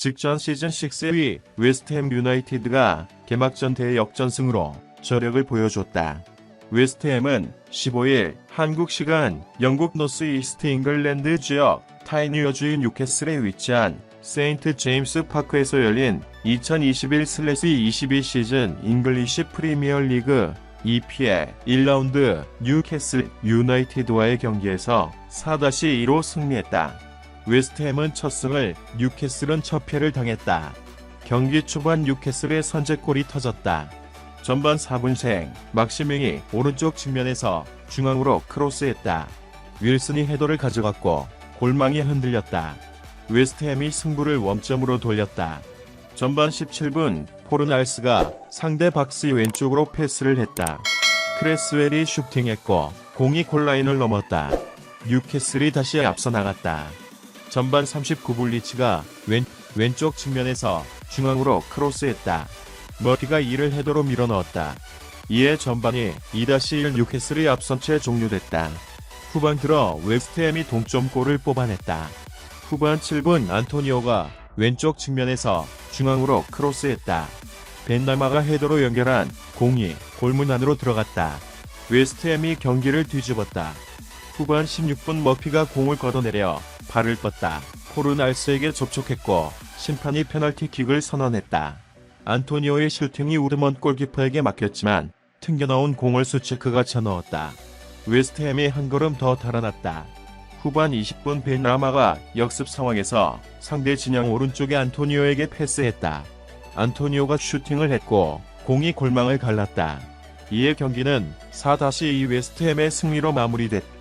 직전 시즌 6위 웨스트햄 유나이티드가 개막전 대역전승으로 저력을 보여줬다. 웨스트햄은 15일 한국 시간 영국 노스 이스트 잉글랜드 지역 타이니어주의 뉴캐슬에 위치한 세인트 제임스 파크에서 열린 2021-22 시즌 잉글리시 프리미어 리그 EPL 1라운드 뉴캐슬 유나이티드와의 경기에서 4-2로 승리했다. 웨스트햄은 첫 승을, 뉴캐슬은 첫 패를 당했다. 경기 초반 뉴캐슬의 선제골이 터졌다. 전반 4분생 막시밍이 오른쪽 측면에서 중앙으로 크로스했다. 윌슨이 헤더를 가져갔고 골망이 흔들렸다. 웨스트햄이 승부를 원점으로 돌렸다. 전반 17분 포르날스가 상대 박스 왼쪽으로 패스를 했다. 크레스웰이 슈팅했고 공이 골라인을 넘었다. 뉴캐슬이 다시 앞서 나갔다. 전반 39분 리치가 왼, 왼쪽 측면에서 중앙으로 크로스했다. 머피가 이를 헤더로 밀어넣었다. 이에 전반이 2-1 뉴캐슬의 앞선 채 종료됐다. 후반 들어 웨스트햄이 동점골을 뽑아냈다. 후반 7분 안토니오가 왼쪽 측면에서 중앙으로 크로스했다. 벤나마가 헤더로 연결한 공이 골문 안으로 들어갔다. 웨스트햄이 경기를 뒤집었다. 후반 16분 머피가 공을 걷어내려 발을 뻗다. 포르날스에게 접촉했고 심판이 페널티킥을 선언했다. 안토니오의 슈팅이 우드먼 골키퍼에게 막혔지만 튕겨나온 공을 수체크가 쳐넣었다. 웨스트햄이 한 걸음 더 달아났다. 후반 20분 벤라마가 역습 상황에서 상대 진영 오른쪽에 안토니오에게 패스했다. 안토니오가 슈팅을 했고 공이 골망을 갈랐다. 이에 경기는 4-2 웨스트햄의 승리로 마무리됐다.